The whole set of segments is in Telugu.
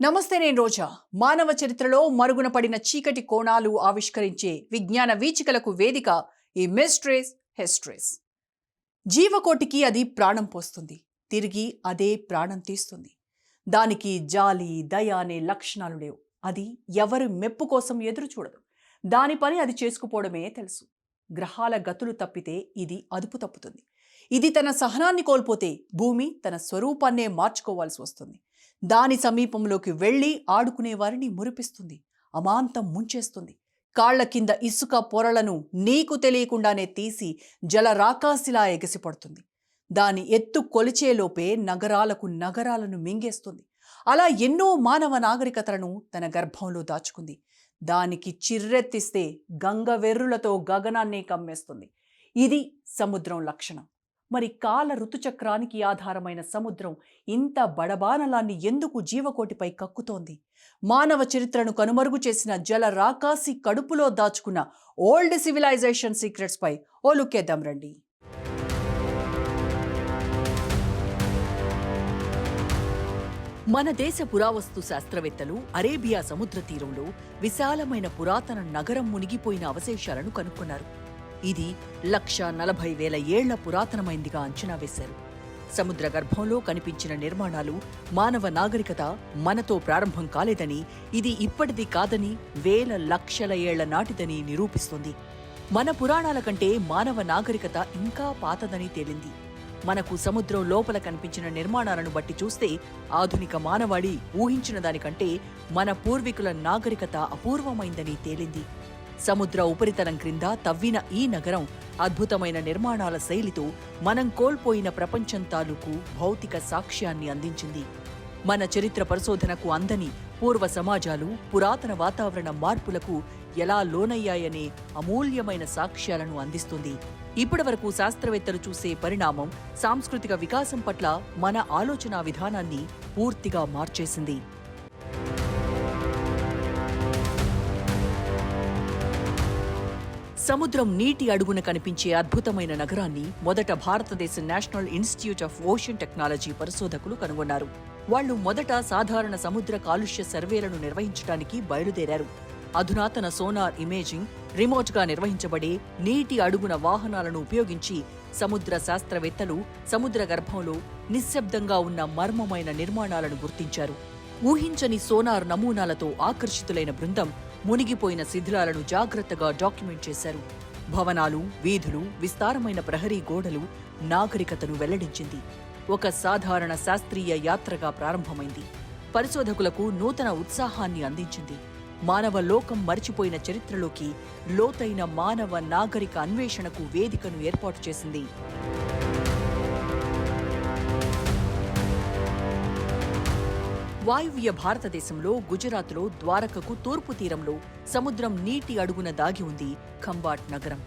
నమస్తే నేను రోజా. మానవ చరిత్రలో మరుగున పడిన చీకటి కోణాలు ఆవిష్కరించే విజ్ఞాన వీచికలకు వేదిక ఈ మిస్ట్రేస్ హెస్ట్రేస్. జీవకోటికి అది ప్రాణం పోస్తుంది. తిరిగి అదే ప్రాణం తీస్తుంది. దానికి జాలి దయ అనే లక్షణాలు లేవు. అది ఎవరి మెప్పు కోసం ఎదురు చూడదు. దాని పని అది చేసుకుపోవడమే తెలుసు. గ్రహాల గతులు తప్పితే ఇది అదుపు తప్పుతుంది. ఇది తన సహనాన్ని కోల్పోతే భూమి తన స్వరూపాన్నే మార్చుకోవాల్సి వస్తుంది. దాని సమీపంలోకి వెళ్ళి ఆడుకునే వారిని మురిపిస్తుంది. అమాంతం ముంచేస్తుంది. కాళ్ళ కింద ఇసుక పొరలను నీకు తెలియకుండానే తీసి జలరాకాశిలా ఎగసిపడుతుంది. దాని ఎత్తు కొలిచేలోపే నగరాలకు నగరాలను మింగేస్తుంది. అలా ఎన్నో మానవ నాగరికతలను తన గర్భంలో దాచుకుంది. దానికి చిర్రెత్తిస్తే గంగ వెర్రులతో గగనాన్ని కమ్మేస్తుంది. ఇది సముద్రం లక్షణం. మరి కాల ఋతుచక్రానికి ఆధారమైన సముద్రం ఇంత బడబానలాన్ని ఎందుకు జీవకోటిపై కక్కుతోంది? మానవ చరిత్రను కనుమరుగు చేసిన జల రాకాసి కడుపులో దాచుకున్న ఓల్డ్ సివిలైజేషన్ సీక్రెట్స్పై ఓలుకేద్దాం ఓ లుక్కేద్దాం రండి. మన దేశ పురావస్తు శాస్త్రవేత్తలు అరేబియా సముద్ర తీరంలో విశాలమైన పురాతన నగరం మునిగిపోయిన అవశేషాలను కనుక్కున్నారు. ఇది లక్ష నలభై వేల ఏళ్ళ పురాతనమైందిగా అంచనా వేశారు. సముద్ర గర్భంలో కనిపించిన నిర్మాణాలు మానవ నాగరికత మనతో ప్రారంభం కాలేదని ఇది ఇప్పటిది కాదని వేల లక్షల ఏళ్ళ నాటిదని నిరూపిస్తుంది. మన పురాణాల కంటే మానవ నాగరికత ఇంకా పాతదని తేలింది. మనకు సముద్రం లోపల కనిపించిన నిర్మాణాలను బట్టి చూస్తే ఆధునిక మానవాళి ఊహించిన దానికంటే మన పూర్వీకుల నాగరికత అపూర్వమైందని తేలింది. సముద్ర ఉపరితలం క్రింద తవ్విన ఈ నగరం అద్భుతమైన నిర్మాణాల శైలితో మనం కోల్పోయిన ప్రపంచం తాలూకు భౌతిక సాక్ష్యాన్ని అందించింది. మన చరిత్ర పరిశోధనకు అందని పూర్వ సమాజాలు పురాతన వాతావరణ మార్పులకు ఎలా లోనయ్యాయనే అమూల్యమైన సాక్ష్యాలను అందిస్తుంది. ఇప్పటివరకు శాస్త్రవేత్తలు చూసే పరిణామం సాంస్కృతిక వికాసం పట్ల మన ఆలోచనా విధానాన్ని పూర్తిగా మార్చేసింది. సముద్రం నీటి అడుగున కనిపించే అద్భుతమైన నగరాన్ని మొదట భారతదేశ National Institute of Ocean Technology పరిశోధకులు కనుగొన్నారు. వాళ్ళు మొదట సాధారణ సముద్ర కాలుష్య సర్వేలను నిర్వహించడానికి బయలుదేరారు. అధునాతన సోనార్ ఇమేజింగ్ రిమోట్గా నిర్వహించబడే నీటి అడుగున వాహనాలను ఉపయోగించి సముద్ర శాస్త్రవేత్తలు సముద్ర గర్భంలో నిశ్శబ్దంగా ఉన్న మర్మమైన నిర్మాణాలను గుర్తించారు. ఊహించని సోనార్ నమూనాలతో ఆకర్షితులైన బృందం మునిగిపోయిన శిథిలాలను జాగ్రత్తగా డాక్యుమెంట్ చేశారు. భవనాలు వీధులు విస్తారమైన ప్రహరీ గోడలు నాగరికతను వెల్లడించింది. ఒక సాధారణ శాస్త్రీయ యాత్రగా ప్రారంభమైంది. పరిశోధకులకు నూతన ఉత్సాహాన్ని అందించింది. మానవ లోకం మరిచిపోయిన చరిత్రలోకి లోతైన మానవ నాగరిక అన్వేషణకు వేదికను ఏర్పాటు చేసింది. వాయువ్య భారతదేశంలో గుజరాత్లో ద్వారకకు తూర్పు తీరంలో సముద్రం నీటి అడుగున దాగి ఉంది ఖంబాట్ నగరం.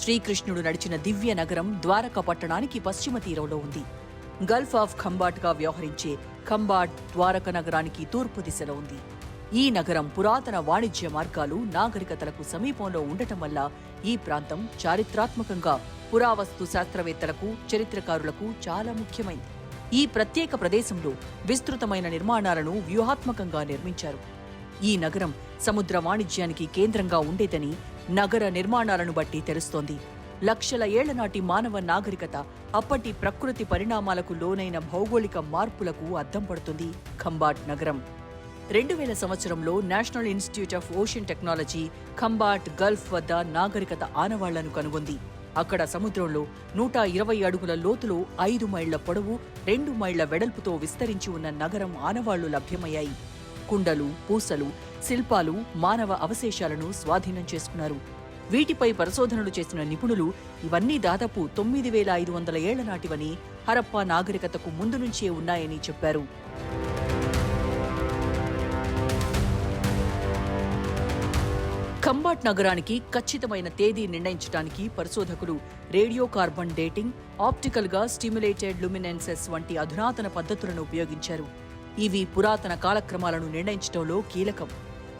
శ్రీకృష్ణుడు నడిచిన దివ్య నగరం ద్వారక పట్టణానికి పశ్చిమ తీరంలో ఉంది. గల్ఫ్ ఆఫ్ ఖంబాట్గా వ్యవహరించే ఖంబాట్ ద్వారక నగరానికి తూర్పు దిశలో ఉంది. ఈ నగరం పురాతన వాణిజ్య మార్గాలు నాగరికతలకు సమీపంలో ఉండటం వల్ల ఈ ప్రాంతం చారిత్రాత్మకంగా పురావస్తు శాస్త్రవేత్తలకు చరిత్రకారులకు చాలా ముఖ్యమైంది. ఈ ప్రత్యేక ప్రదేశంలో విస్తృతమైన నిర్మాణాలను వ్యూహాత్మకంగా నిర్మించారు. ఈ నగరం సముద్ర వాణిజ్యానికి కేంద్రంగా ఉండేదని నగర నిర్మాణాలను బట్టి తెలుస్తోంది. లక్షల ఏళ్ళనాటి మానవ నాగరికత అప్పటి ప్రకృతి పరిణామాలకు లోనైన భౌగోళిక మార్పులకు అద్దం పడుతుంది ఖంబాట్ నగరం. రెండు వేల సంవత్సరంలో National Institute of Ocean Technology Khambhat gulf వద్ద నాగరికత ఆనవాళ్ళను కనుగొంది. అక్కడ సముద్రంలో నూట ఇరవై అడుగుల లోతులో ఐదు మైళ్ళ పొడవు రెండు మైళ్ళ వెడల్పుతో విస్తరించి ఉన్న నగరం ఆనవాళ్ళు లభ్యమయ్యాయి. కుండలు పూసలు శిల్పాలు మానవ అవశేషాలను స్వాధీనం చేసుకున్నారు. వీటిపై పరిశోధనలు చేసిన నిపుణులు ఇవన్నీ దాదాపు తొమ్మిది వేల ఐదు వందల ఏళ్ళ నాటివని హరప్పా నాగరికతకు ముందు నుంచే ఉన్నాయని చెప్పారు. ఖంబాట్ నగరానికి ఖచ్చితమైన తేదీ నిర్ణయించడానికి పరిశోధకులు రేడియో కార్బన్ డేటింగ్ ఆప్టికల్గా స్టిమ్యులేటెడ్ లుమినెన్సెస్ వంటి అధునాతన పద్ధతులను ఉపయోగించారు. ఇవి పురాతన కాలక్రమాలను నిర్ణయించడంలో కీలకం.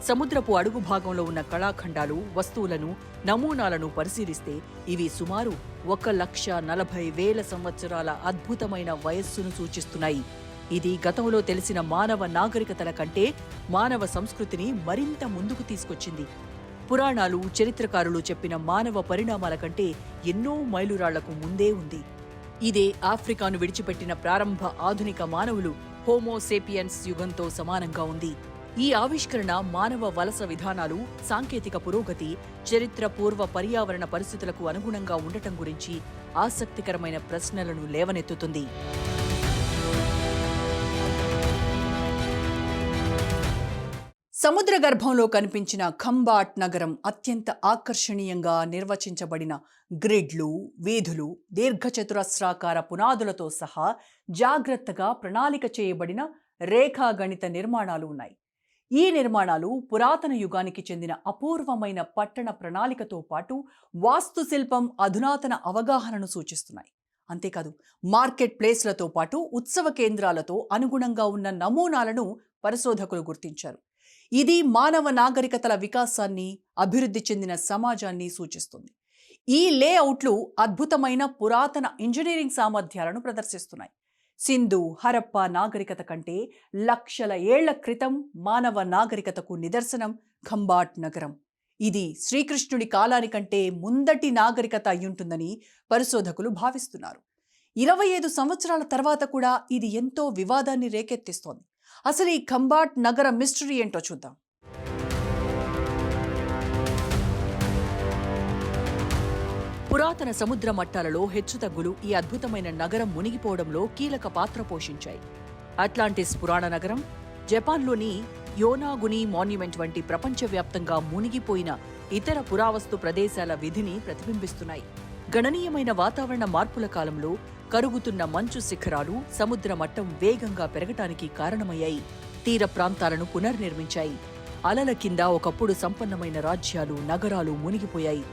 సముద్రపు అడుగు భాగంలో ఉన్న కళాఖండాలు వస్తువులను నమూనాలను పరిశీలిస్తే ఇవి సుమారు ఒక లక్ష నలభై వేల సంవత్సరాల అద్భుతమైన వయస్సును సూచిస్తున్నాయి. ఇది గతంలో తెలిసిన మానవ నాగరికతల కంటే మానవ సంస్కృతిని మరింత ముందుకు తీసుకొచ్చింది. పురాణాలు చరిత్రకారులు చెప్పిన మానవ పరిణామాల కంటే ఎన్నో మైలురాళ్ళకు ముందే ఉంది. ఇదే ఆఫ్రికాను విడిచిపెట్టిన ప్రారంభ ఆధునిక మానవులు హోమోసేపియన్స్ యుగంతో సమానంగా ఉంది. ఈ ఆవిష్కరణ మానవ వలస విధానాలు సాంకేతిక పురోగతి చరిత్ర పూర్వ పర్యావరణ పరిస్థితులకు అనుగుణంగా ఉండటం గురించి ఆసక్తికరమైన ప్రశ్నలను లేవనెత్తుతుంది. సముద్ర గర్భంలో కనిపించిన ఖంబాట్ నగరం అత్యంత ఆకర్షణీయంగా నిర్వచించబడిన గ్రిడ్లు వీధులు దీర్ఘచతురస్రాకార పునాదులతో సహా జాగ్రత్తగా ప్రణాళిక చేయబడిన రేఖాగణిత నిర్మాణాలు ఉన్నాయి. ఈ నిర్మాణాలు పురాతన యుగానికి చెందిన అపూర్వమైన పట్టణ ప్రణాళికతో పాటు వాస్తుశిల్పం అధునాతన అవగాహనను సూచిస్తున్నాయి. అంతేకాదు మార్కెట్ ప్లేస్లతో పాటు ఉత్సవ కేంద్రాలతో అనుగుణంగా ఉన్న నమూనాలను పరిశోధకులు గుర్తించారు. ఇది మానవ నాగరికతల వికాసాన్ని అభివృద్ధి చెందిన సమాజాన్ని సూచిస్తుంది. ఈ లేఅవుట్లు అద్భుతమైన పురాతన ఇంజనీరింగ్ సామర్థ్యాలను ప్రదర్శిస్తున్నాయి. సింధు హరప్ప నాగరికత కంటే లక్షల ఏళ్ళ క్రితం మానవ నాగరికతకు నిదర్శనం ఖంబాట్ నగరం. ఇది శ్రీకృష్ణుడి కాలానికంటే ముందటి నాగరికత అయ్యుంటుందని పరిశోధకులు భావిస్తున్నారు. ఇరవై ఐదు సంవత్సరాల తర్వాత కూడా ఇది ఎంతో వివాదాన్ని రేకెత్తిస్తోంది. అసలు ఈ ఖంబాట్ నగర మిస్టరీ ఏంటో చూద్దాం. పురాతన సముద్ర మట్టాలలో హెచ్చుతగ్గులు ఈ అద్భుతమైన నగరం మునిగిపోవడంలో కీలక పాత్ర పోషించాయి. అట్లాంటిస్ పురాణ నగరం జపాన్లోని యోనాగుని మాన్యుమెంట్ వంటి ప్రపంచవ్యాప్తంగా మునిగిపోయిన ఇతర పురావస్తు ప్రదేశాల విధిని ప్రతిబింబిస్తున్నాయి. గణనీయమైన వాతావరణ మార్పుల కాలంలో కరుగుతున్న మంచు శిఖరాలు సముద్ర మట్టం వేగంగా పెరగటానికి కారణమయ్యాయి. తీర ప్రాంతాలను పునర్నిర్మించాయి. అలల కింద ఒకప్పుడు సంపన్నమైన రాజ్యాలు నగరాలు మునిగిపోయాయి.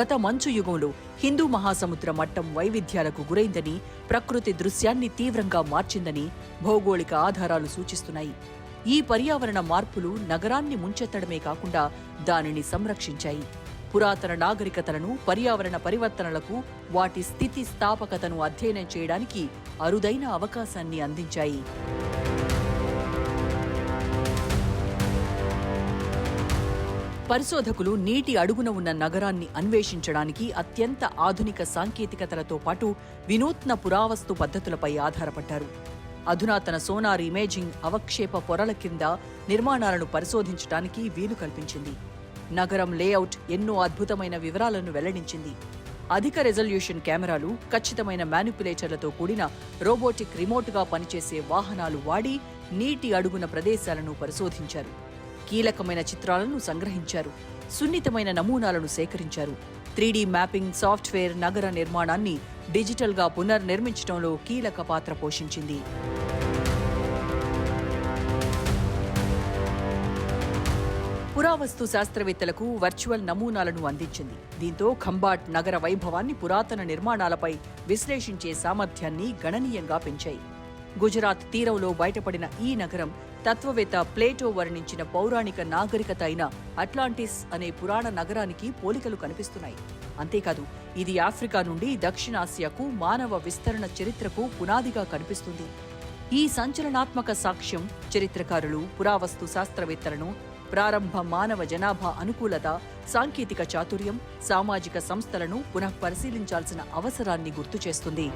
గత మంచు యుగంలో హిందూ మహాసముద్ర మట్టం వైవిధ్యాలకు గురైందని ప్రకృతి దృశ్యాన్ని తీవ్రంగా మార్చిందని భౌగోళిక ఆధారాలు సూచిస్తున్నాయి. ఈ పర్యావరణ మార్పులు నగరాన్ని ముంచెత్తడమే కాకుండా దానిని సంరక్షించాయి. పురాతన నాగరికతలను పర్యావరణ పరివర్తనలకు వాటి స్థితి స్థాపకతను అధ్యయనం చేయడానికి అరుదైన అవకాశాన్ని అందించాయి. పరిశోధకులు నీటి అడుగున ఉన్న నగరాన్ని అన్వేషించడానికి అత్యంత ఆధునిక సాంకేతికతలతో పాటు వినూత్న పురావస్తు పద్ధతులపై ఆధారపడ్డారు. అధునాతన సోనార్ ఇమేజింగ్ అవక్షేప పొరల కింద నిర్మాణాలను పరిశోధించడానికి వీలు కల్పించింది. నగరం లేఅవుట్ ఎన్నో అద్భుతమైన వివరాలను వెల్లడించింది. అధిక రెజల్యూషన్ కెమెరాలు ఖచ్చితమైన మ్యానిపులేటర్లతో కూడిన రోబోటిక్ రిమోట్గా పనిచేసే వాహనాలు వాడి నీటి అడుగున ప్రదేశాలను పరిశోధించారు. కీలకమైన చిత్రాలను సంగ్రహించారు. సున్నితమైన నమూనాలను సేకరించారు. త్రీడీ మ్యాపింగ్ సాఫ్ట్వేర్ నగర నిర్మాణాన్ని డిజిటల్గా పునర్నిర్మించడంలో కీలక పాత్ర పోషించింది. పురావస్తు శాస్త్రవేత్తలకు వర్చువల్ నమూనాలను అందించింది. దీంతో ఖంబాట్ నగర వైభవాన్ని పురాతన నిర్మాణాలపై విశ్లేషించే సామర్థ్యాన్ని గణనీయంగా పెంచాయి. గుజరాత్ తీరంలో బయటపడిన ఈ నగరం తత్వవేత్త ప్లేటో వర్ణించిన పౌరాణిక నాగరికత అయిన అట్లాంటిస్ అనే పురాణ నగరానికి పోలికలు కనిపిస్తున్నాయి. అంతేకాదు ఇది ఆఫ్రికా నుండి దక్షిణాసియాకు మానవ విస్తరణ చరిత్రకు పునాదిగా కనిపిస్తుంది. ఈ సంచలనాత్మక సాక్ష్యం చరిత్రకారులు పురావస్తు శాస్త్రవేత్తలను ప్రారంభ మానవ జనాభా అనుకూలత సాంకేతిక చాతుర్యం సామాజిక సంస్థలను పునః పరిశీలించాల్సిన అవసరాన్ని గుర్తు చేస్తుంది.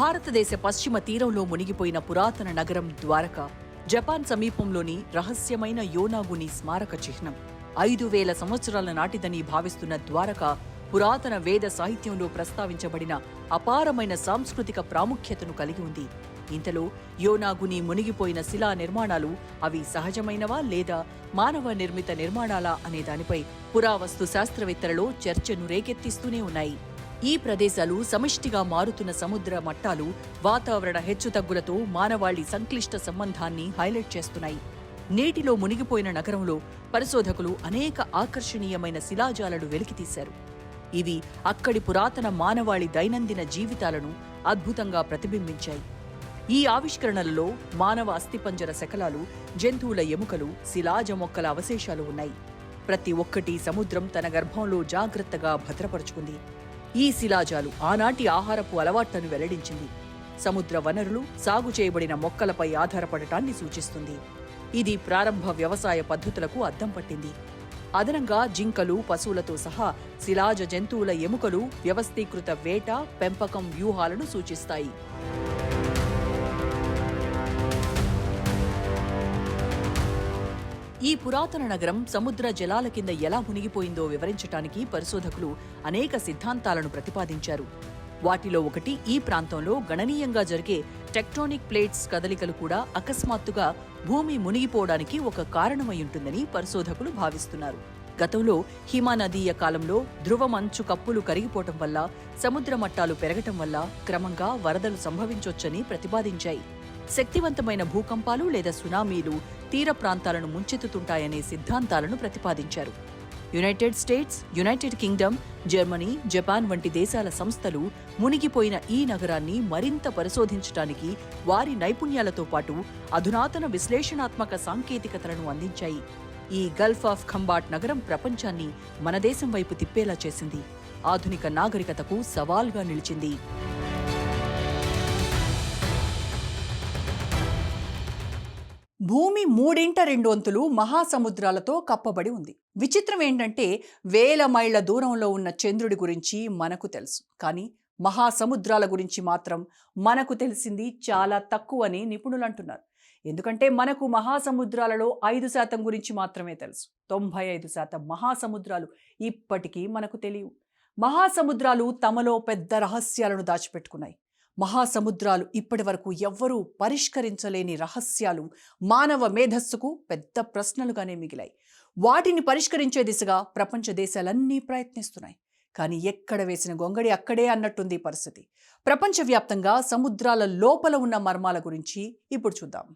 భారతదేశ పశ్చిమ తీరంలో మునిగిపోయిన పురాతన నగరం ద్వారక జపాన్ సమీపంలోని రహస్యమైన యోనాగుని స్మారక చిహ్నం. ఐదు వేల సంవత్సరాల నాటిదని భావిస్తున్న ద్వారక పురాతన వేద సాహిత్యంలో ప్రస్తావించబడిన అపారమైన సాంస్కృతిక ప్రాముఖ్యతను కలిగి ఉంది. ఇంతలో యోనాగుని మునిగిపోయిన శిలా నిర్మాణాలు అవి సహజమైనవా లేదా మానవ నిర్మిత నిర్మాణాలా అనే దానిపై పురావస్తు శాస్త్రవేత్తలలో చర్చను రేకెత్తిస్తూనే ఉన్నాయి. ఈ ప్రదేశాలు సమిష్టిగా మారుతున్న సముద్ర మట్టాలు వాతావరణ హెచ్చుతగ్గులతో మానవాళి సంక్లిష్ట సంబంధాన్ని హైలైట్ చేస్తున్నాయి. నీటిలో మునిగిపోయిన నగరంలో పరిశోధకులు అనేక ఆకర్షణీయమైన శిలాజాలను వెలికితీశారు. ఇవి అక్కడి పురాతన మానవాళి దైనందిన జీవితాలను అద్భుతంగా ప్రతిబింబించాయి. ఈ ఆవిష్కరణలలో మానవ అస్థిపంజర శకలాలు జంతువుల ఎముకలు శిలాజ మొక్కల అవశేషాలు ఉన్నాయి. ప్రతి ఒక్కటి సముద్రం తన గర్భంలో జాగ్రత్తగా భద్రపరుచుకుంది. ఈ శిలాజాలు ఆనాటి ఆహారపు అలవాట్లను వెల్లడించింది. సముద్ర వనరులు సాగు చేయబడిన మొక్కలపై ఆధారపడటాన్ని సూచిస్తుంది. ఇది ప్రారంభ వ్యవసాయ పద్ధతులకు అద్దం పట్టింది. అదనంగా జింకలు పశువులతో సహా శిలాజ జంతువుల ఎముకలు వ్యవస్థీకృత వేట పెంపకం వ్యూహాలను సూచిస్తాయి. ఈ పురాతన నగరం సముద్ర జలాల కింద ఎలా మునిగిపోయిందో వివరించటానికి పరిశోధకులు అనేక సిద్ధాంతాలను ప్రతిపాదించారు. వాటిలో ఒకటి ఈ ప్రాంతంలో గణనీయంగా జరిగే టెక్టోనిక్ ప్లేట్స్ కదలికలు కూడా అకస్మాత్తుగా భూమి మునిగిపోవడానికి ఒక కారణమైంటుందని పరిశోధకులు భావిస్తున్నారు. గతంలో హిమానదీయ కాలంలో ధ్రువ మంచు కప్పులు కరిగిపోవటం వల్ల సముద్ర మట్టాలు పెరగటం వల్ల క్రమంగా వరదలు సంభవించొచ్చని ప్రతిపాదించాయి. శక్తివంతమైన భూకంపాలు లేదా సునామీలు తీర ప్రాంతాలను ముంచెత్తుతుంటాయనే సిద్ధాంతాలను ప్రతిపాదించారు. United States United Kingdom Germany Japan వంటి దేశాల సంస్థలు మునిగిపోయిన ఈ నగరాన్ని మరింత పరిశోధించడానికి వారి నైపుణ్యాలతో పాటు అధునాతన విశ్లేషణాత్మక సాంకేతికతలను అందించాయి. ఈ గల్ఫ్ ఆఫ్ ఖంబాట్ నగరం ప్రపంచాన్ని మన దేశం వైపు తిప్పేలా చేసింది. ఆధునిక నాగరికతకు సవాల్గా నిలిచింది. భూమి మూడింట రెండు వంతులు మహాసముద్రాలతో కప్పబడి ఉంది. విచిత్రం ఏంటంటే వేల మైళ్ళ దూరంలో ఉన్న చంద్రుడి గురించి మనకు తెలుసు. కానీ మహాసముద్రాల గురించి మాత్రం మనకు తెలిసింది చాలా తక్కువని నిపుణులు అంటున్నారు. ఎందుకంటే మనకు మహాసముద్రాలలో ఐదు శాతం గురించి మాత్రమే తెలుసు. తొంభై ఐదు శాతం మహాసముద్రాలు ఇప్పటికీ మనకు తెలియవు. మహాసముద్రాలు తమలో పెద్ద రహస్యాలను దాచిపెట్టుకున్నాయి. మహాసముద్రాలు ఇప్పటి వరకు ఎవ్వరూ పరిష్కరించలేని రహస్యాలు మానవ మేధస్సుకు పెద్ద ప్రశ్నలుగానే మిగిలాయి. వాటిని పరిష్కరించే దిశగా ప్రపంచ దేశాలన్నీ ప్రయత్నిస్తున్నాయి. కానీ ఎక్కడ వేసిన గొంగడి అక్కడే అన్నట్టుంది పరిస్థితి. ప్రపంచవ్యాప్తంగా సముద్రాల లోపల ఉన్న మర్మాల గురించి ఇప్పుడు చూద్దాం.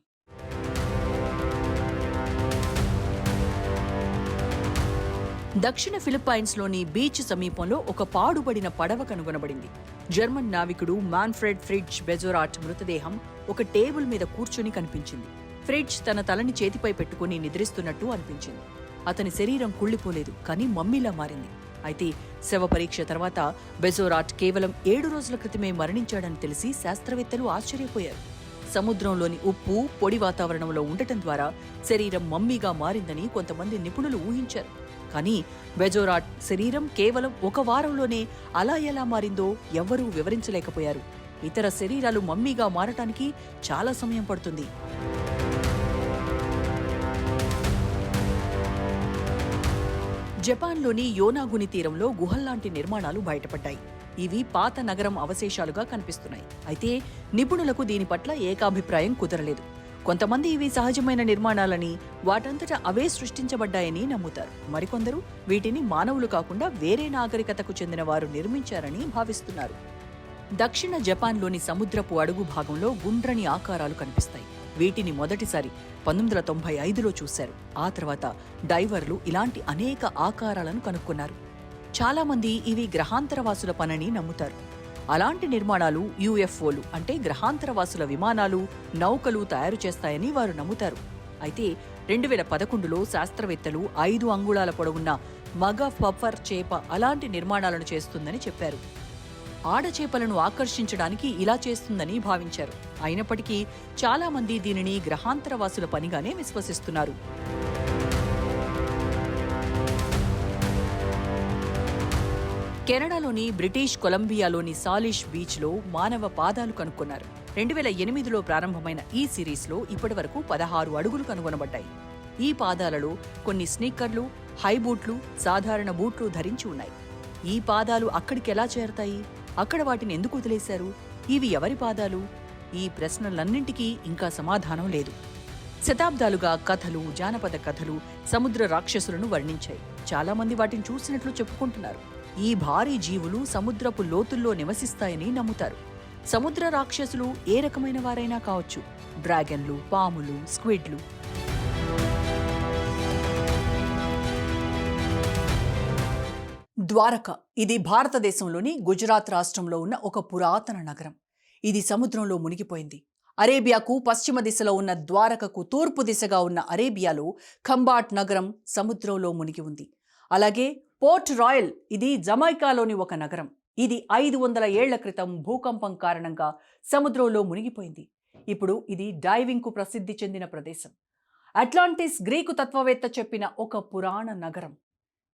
దక్షిణ ఫిలిప్పైన్స్లోని బీచ్ సమీపంలో ఒక పాడుబడిన పడవ కనుగొనబడింది. జర్మన్ నావికుడు మాన్ఫ్రెడ్ ఫ్రిడ్జ్ బెజోరాట్ మృతదేహం ఒక టేబుల్ మీద కూర్చుని కనిపించింది. ఫ్రిడ్జ్ తన తలని చేతిపై పెట్టుకుని నిద్రిస్తున్నట్టు అనిపించింది. అతని శరీరం కుళ్ళిపోలేదు కానీ మమ్మీలా మారింది. అయితే శవ పరీక్ష తర్వాత బెజోరాట్ కేవలం ఏడు రోజుల క్రితమే మరణించాడని తెలిసి శాస్త్రవేత్తలు ఆశ్చర్యపోయారు. సముద్రంలోని ఉప్పు పొడి వాతావరణంలో ఉండటం ద్వారా శరీరం మమ్మీగా మారిందని కొంతమంది నిపుణులు ఊహించారు. కానీ బెజోరాట్ శరీరం కేవలం ఒక వారంలోనే అలా ఎలా మారిందో ఎవ్వరూ వివరించలేకపోయారు. ఇతర శరీరాలు మమ్మీగా మారటానికి చాలా సమయం పడుతుంది. జపాన్లోని యోనాగుని తీరంలో గుహల్లాంటి నిర్మాణాలు బయటపడ్డాయి. ఇవి పాత నగరం అవశేషాలుగా కనిపిస్తున్నాయి. అయితే నిపుణులకు దీని పట్ల ఏకాభిప్రాయం కుదరలేదు. కొంతమంది ఇవి సహజమైన నిర్మాణాలని వాటంతట అవే సృష్టించబడ్డాయని నమ్ముతారు. మరికొందరు వీటిని మానవులు కాకుండా వేరే నాగరికతకు చెందిన వారు నిర్మించారని భావిస్తున్నారు. దక్షిణ జపాన్లోని సముద్రపు అడుగు భాగంలో గుండ్రని ఆకారాలు కనిపిస్తాయి. వీటిని మొదటిసారి పంతొమ్మిది వందల తొంభై ఐదులో చూశారు. ఆ తర్వాత డైవర్లు ఇలాంటి అనేక ఆకారాలను కనుక్కున్నారు. చాలామంది ఇవి గ్రహాంతరవాసుల పనని నమ్ముతారు. అలాంటి నిర్మాణాలు యుఎఫ్ఓలు అంటే గ్రహాంతరవాసుల విమానాలు నౌకలు తయారు చేస్తాయని వారు నమ్ముతారు. అయితే రెండు వేల పదకొండులో శాస్త్రవేత్తలు ఐదు అంగుళాల పొడవున్న మగ ఫఫర్ చేప అలాంటి నిర్మాణాలను చేస్తుందని చెప్పారు. ఆడచేపలను ఆకర్షించడానికి ఇలా చేస్తుందని భావించారు. అయినప్పటికీ చాలామంది దీనిని గ్రహాంతరవాసుల పనిగానే విశ్వసిస్తున్నారు. కెనడాలోని బ్రిటిష్ కొలంబియాలోని సాలిష్ బీచ్లో మానవ పాదాలు కనుక్కున్నారు. రెండు వేల ఎనిమిదిలో ప్రారంభమైన ఈ సిరీస్లో ఇప్పటివరకు పదహారు అడుగులు కనుగొనబడ్డాయి. ఈ పాదాలలో కొన్ని స్నీకర్లు హై బూట్లు సాధారణ బూట్లు ధరించి ఉన్నాయి. ఈ పాదాలు అక్కడికి ఎలా చేరతాయి? అక్కడ వాటిని ఎందుకు వదిలేశారు? ఇవి ఎవరి పాదాలు? ఈ ప్రశ్నలన్నింటికీ ఇంకా సమాధానం లేదు. శతాబ్దాలుగా కథలు జానపద కథలు సముద్ర రాక్షసులను వర్ణించాయి. చాలామంది వాటిని చూసినట్లు చెప్పుకుంటున్నారు. ఈ భారీ జీవులు సముద్రపు లోతుల్లో నివసిస్తాయని నమ్ముతారు. సముద్ర రాక్షసులు ఏ రకమైన వారైనా కావచ్చు. డ్రాగన్లు పాములు స్క్విడ్లు. ద్వారక ఇది భారతదేశంలోని గుజరాత్ రాష్ట్రంలో ఉన్న ఒక పురాతన నగరం. ఇది సముద్రంలో మునిగిపోయింది. అరేబియాకు పశ్చిమ దిశలో ఉన్న ద్వారకకు తూర్పు దిశగా ఉన్న అరేబియాలో ఖంబాట్ నగరం సముద్రంలో మునిగి ఉంది. అలాగే పోర్ట్ రాయల్ ఇది జమైకాలోని ఒక నగరం. ఇది ఐదు వందల ఏళ్ళ క్రితం భూకంపం కారణంగా సముద్రంలో మునిగిపోయింది. ఇప్పుడు ఇది డైవింగ్కు ప్రసిద్ధి చెందిన ప్రదేశం. అట్లాంటిస్ గ్రీకు తత్వవేత్త చెప్పిన ఒక పురాణ నగరం.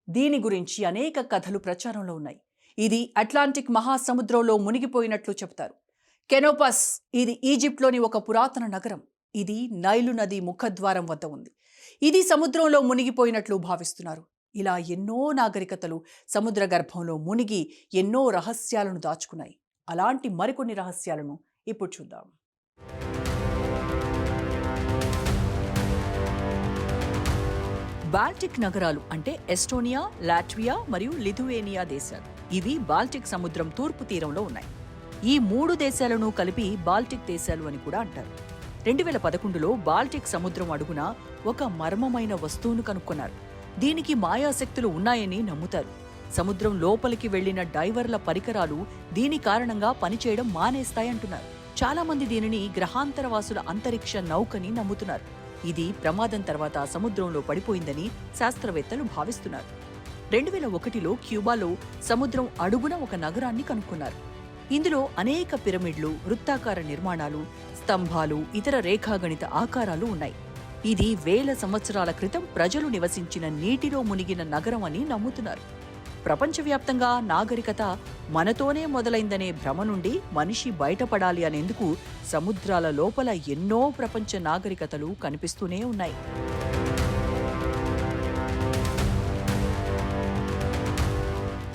దీని గురించి అనేక కథలు ప్రచారంలో ఉన్నాయి. ఇది అట్లాంటిక్ మహాసముద్రంలో మునిగిపోయినట్లు చెబుతారు కెనోపస్ ఇది ఈజిప్ట్లోని ఒక పురాతన నగరం. ఇది నైలు నది ముఖద్వారం వద్ద ఉంది. ఇది సముద్రంలో మునిగిపోయినట్లు భావిస్తున్నారు. ఇలా ఎన్నో నాగరికతలు సముద్ర గర్భంలో మునిగి ఎన్నో రహస్యాలను దాచుకున్నాయి. అలాంటి మరికొన్ని రహస్యాలను ఇప్పుడు చూద్దాం. బాల్టిక్ నగరాలు అంటే ఎస్టోనియా లాట్వియా మరియు లిథువేనియా దేశాలు. ఇవి బాల్టిక్ సముద్రం తూర్పు తీరంలో ఉన్నాయి. ఈ మూడు దేశాలను కలిపి బాల్టిక్ దేశాలు అని కూడా అంటారు. రెండు వేల పదకొండులో బాల్టిక్ సముద్రం అడుగున ఒక మర్మమైన వస్తువును కనుక్కున్నారు. దీనికి మాయాశక్తులు ఉన్నాయని నమ్ముతారు. సముద్రం లోపలికి వెళ్ళిన డైవర్ల పరికరాలు దీని కారణంగా పనిచేయడం మానేస్తాయంటున్నారు. చాలామంది దీనిని గ్రహాంతరవాసుల అంతరిక్ష నౌకని నమ్ముతున్నారు. ఇది ప్రమాదం తర్వాత సముద్రంలో పడిపోయిందని శాస్త్రవేత్తలు భావిస్తున్నారు. రెండు వేల ఒకటిలో క్యూబాలో సముద్రం అడుగున ఒక నగరాన్ని కనుక్కున్నారు. ఇందులో అనేక పిరమిడ్లు వృత్తాకార నిర్మాణాలు స్తంభాలు ఇతర రేఖాగణిత ఆకారాలు ఉన్నాయి. ఇది వేల సంవత్సరాల క్రితం ప్రజలు నివసించిన నీటిలో మునిగిన నగరం అని నమ్ముతున్నారు. ప్రపంచవ్యాప్తంగా నాగరికత మనతోనే మొదలైందనే భ్రమ నుండి మనిషి బయటపడాలి అనేందుకు సముద్రాల లోపల ఎన్నో ప్రపంచ నాగరికతలు కనిపిస్తూనే ఉన్నాయి.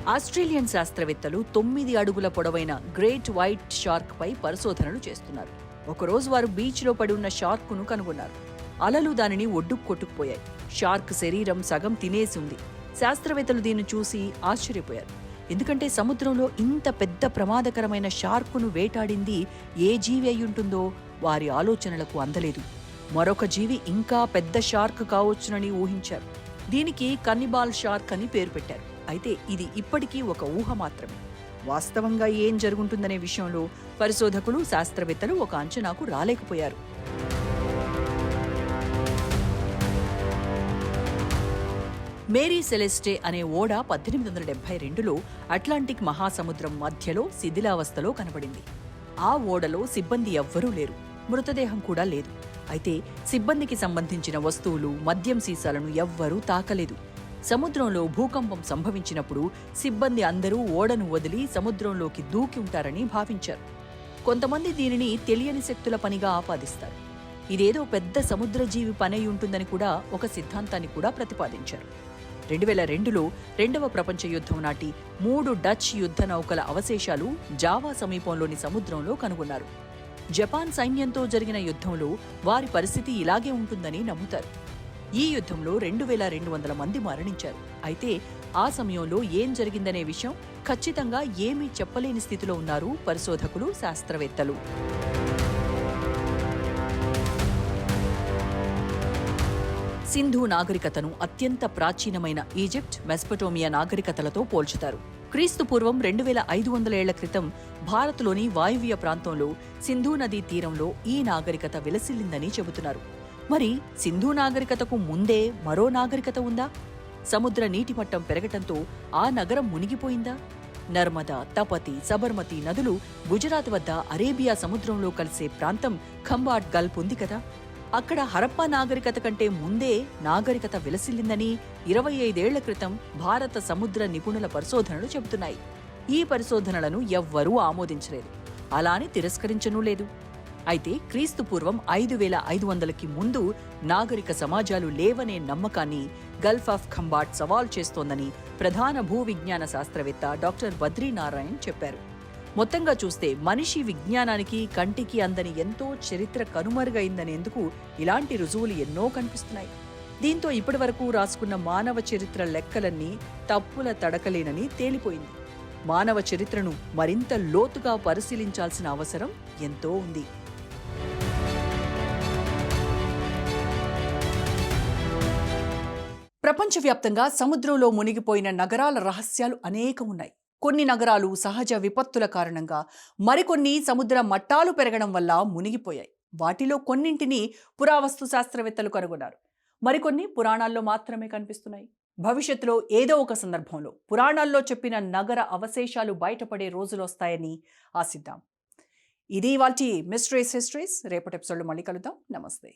ఆస్ట్రేలియన్ శాస్త్రవేత్తలు తొమ్మిది అడుగుల పొడవైన గ్రేట్ వైట్ షార్క్ పై పరిశోధనలు చేస్తున్నారు. ఒకరోజు వారు బీచ్లో పడి ఉన్న షార్క్ను కనుగొన్నారు. అలలు దానిని ఒడ్డుకు కొట్టుకుపోయాయి. షార్క్ శరీరం సగం తినేసి ఉంది. శాస్త్రవేత్తలు దీన్ని చూసి ఆశ్చర్యపోయారు. ఎందుకంటే సముద్రంలో ఇంత పెద్ద ప్రమాదకరమైన షార్కును వేటాడింది ఏ జీవి అయి ఉంటుందో వారి ఆలోచనలకు అందలేదు. మరొక జీవి ఇంకా పెద్ద షార్క్ కావచ్చునని ఊహించారు. దీనికి కన్నిబాల్ షార్క్ అని పేరు పెట్టారు. అయితే ఇది ఇప్పటికీ ఒక ఊహ మాత్రమే. వాస్తవంగా ఏం జరుగుంటుందనే విషయంలో పరిశోధకులు శాస్త్రవేత్తలు ఒక అంచనాకు రాలేకపోయారు. మేరీ సెలెస్టే అనే ఓడ పద్దెనిమిది వందల డెబ్బై రెండులో అట్లాంటిక్ మహాసముద్రం మధ్యలో శిథిలావస్థలో కనబడింది. ఆ ఓడలో సిబ్బంది ఎవ్వరూ లేరు. మృతదేహం కూడా లేదు. అయితే సిబ్బందికి సంబంధించిన వస్తువులు మద్యం సీసాలను ఎవ్వరూ తాకలేదు. సముద్రంలో భూకంపం సంభవించినప్పుడు సిబ్బంది అందరూ ఓడను వదిలి సముద్రంలోకి దూకి ఉంటారని భావించారు. కొంతమంది దీనిని తెలియని శక్తుల పనిగా ఆపాదిస్తారు. ఇదేదో పెద్ద సముద్రజీవి పనై ఉంటుందని కూడా ఒక సిద్ధాంతాన్ని కూడా ప్రతిపాదించారు. రెండు వేల రెండులో రెండవ ప్రపంచ యుద్ధం నాటి మూడు డచ్ యుద్ధ నౌకల అవశేషాలు జావా సమీపంలోని సముద్రంలో కనుగొన్నారు. జపాన్ సైన్యంతో జరిగిన యుద్ధంలో వారి పరిస్థితి ఇలాగే ఉంటుందని నమ్ముతారు. ఈ యుద్ధంలో రెండు వేల రెండు వందల మంది మరణించారు. అయితే ఆ సమయంలో ఏం జరిగిందనే విషయం ఖచ్చితంగా ఏమీ చెప్పలేని స్థితిలో ఉన్నారు పరిశోధకులు శాస్త్రవేత్తలు. సింధు నాగరికతను అత్యంత ప్రాచీనమైన ఈజిప్ట్ మెస్పటోమియా నాగరికతలతో పోల్చుతారు. క్రీస్తు పూర్వం రెండు వేల ఐదు వందల ఏళ్ళ క్రితం భారత్లోని వాయువ్య ప్రాంతంలో సింధు నదీ తీరంలో ఈ నాగరికత విలసిల్లిందని చెబుతున్నారు. మరి సింధు నాగరికతకు ముందే మరో నాగరికత ఉందా? సముద్ర నీటి మట్టం పెరగటంతో ఆ నగరం మునిగిపోయిందా? నర్మదా తపతి సబర్మతి నదులు గుజరాత్ వద్ద అరేబియా సముద్రంలో కలిసే ప్రాంతం ఖంబాట్ గల్ఫ్ ఉంది కదా? అక్కడ హరప్ప నాగరికత కంటే ముందే నాగరికత విలసిల్లిందని ఇరవై ఐదేళ్ళ క్రితం భారత సముద్ర నిపుణుల పరిశోధనలు చెబుతున్నాయి. ఈ పరిశోధనలను ఎవ్వరూ ఆమోదించలేదు. అలాని తిరస్కరించనూ లేదు. అయితే క్రీస్తు పూర్వం ఐదు వేల ఐదు వందలకి ముందు నాగరిక సమాజాలు లేవనే నమ్మకాన్ని గల్ఫ్ ఆఫ్ ఖంబాట్ సవాల్ చేస్తోందని ప్రధాన భూవిజ్ఞాన శాస్త్రవేత్త డాక్టర్ బద్రీనారాయణ్ చెప్పారు. మొత్తంగా చూస్తే మనిషి విజ్ఞానానికి కంటికి అందని ఎంతో చరిత్ర కనుమరుగైందనేందుకు ఇలాంటి రుజువులు ఎన్నో కనిపిస్తున్నాయి. దీంతో ఇప్పటివరకు రాసుకున్న మానవ చరిత్ర లెక్కలన్నీ తప్పుల తడకలేనని తేలిపోయింది. మానవ చరిత్రను మరింత లోతుగా పరిశీలించాల్సిన అవసరం ఎంతో ఉంది. ప్రపంచవ్యాప్తంగా సముద్రంలో మునిగిపోయిన నగరాల రహస్యాలు అనేకం ఉన్నాయి కొన్ని నగరాలు సహజ విపత్తుల కారణంగా మరికొన్ని సముద్ర మట్టాలు పెరగడం వల్ల మునిగిపోయాయి. వాటిలో కొన్నింటిని పురావస్తు శాస్త్రవేత్తలు కనుగొన్నారు. మరికొన్ని పురాణాల్లో మాత్రమే కనిపిస్తున్నాయి. భవిష్యత్తులో ఏదో ఒక సందర్భంలో పురాణాల్లో చెప్పిన నగర అవశేషాలు బయటపడే రోజులు వస్తాయని ఆశిద్దాం. ఇది వాటి మిస్టరీస్ హిస్టరీస్. రేపటి ఎపిసోడ్లో మళ్ళీ కలుద్దాం. నమస్తే.